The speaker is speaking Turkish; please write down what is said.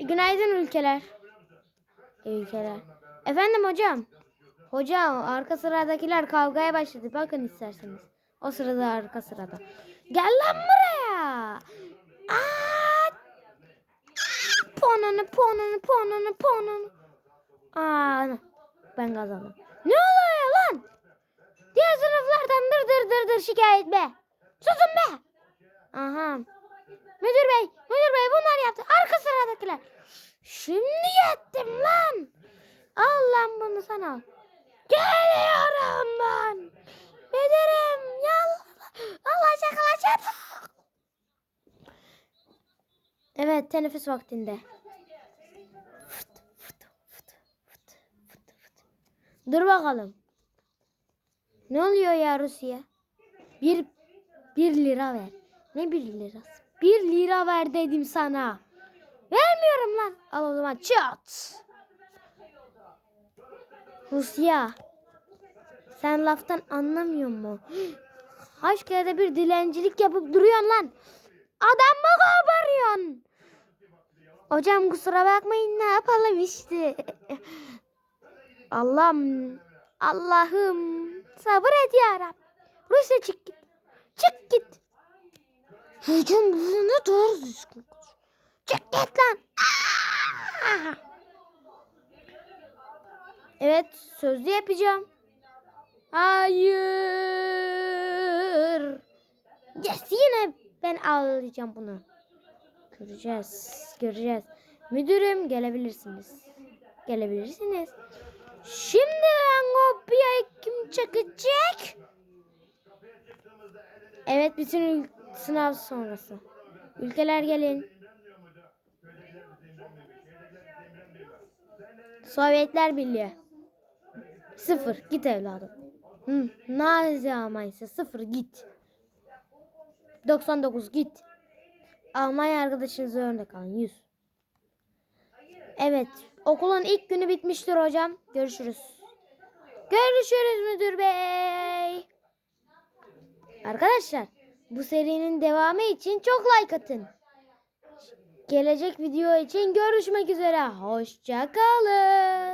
Günaydın ülkeler. Ülkeler. Efendim hocam. Hocam arka sıradakiler kavgaya başladı. Bakın isterseniz. O sırada arka sırada. Gel lan buraya. Aa! Ponunu ponunu ponunu ponunu. Aa, ben kazandım. Ne oluyor lan? Diğer sınıflardan dır dır dır dır şikayet be. Susun be. Aha. Müdür bey, müdür. Sıradakiler. Şimdi yettim lan. Al lan bunu sana. Geliyorum ben. Müdürüm. Yallah. Allah şakalaşadı. Evet teneffüs vaktinde. Fıt, fıt, fıt, fıt, fıt, fıt. Dur bakalım. Ne oluyor ya Rusya? Bir, bir lira ver. Ne bir lirası? Bir lira ver dedim sana. Vermiyorum lan. Al o zaman çat. Rusya. Sen laftan anlamıyor mu? Kaç kere de bir dilencilik yapıp duruyorsun lan. Adam mı koparıyorsun? Hocam kusura bakmayın ne yapalım işte. Allah'ım. Allah'ım. Sabır et ya Rab. Rusya çık git. Çık git. Hocam bunu doğru düzgün. Çık git lan. Aa! Evet sözlü yapacağım. Hayır. Yes yine ben ağlayacağım bunu. Göreceğiz. Göreceğiz. Müdürüm gelebilirsiniz. Gelebilirsiniz. Şimdi ben kopyayı kim çekecek? Evet bütün sınav sonrası. Ülkeler gelin. Sovyetler Birliği. Sıfır. Git evladım. Hı, Nazi Almanya'sı sıfır git. 99 git. Almanya arkadaşınızı örnek alın 100. Evet. Okulun ilk günü bitmiştir hocam. Görüşürüz. Görüşürüz müdür bey. Arkadaşlar bu serinin devamı için çok like atın. Gelecek video için görüşmek üzere. Hoşça kalın.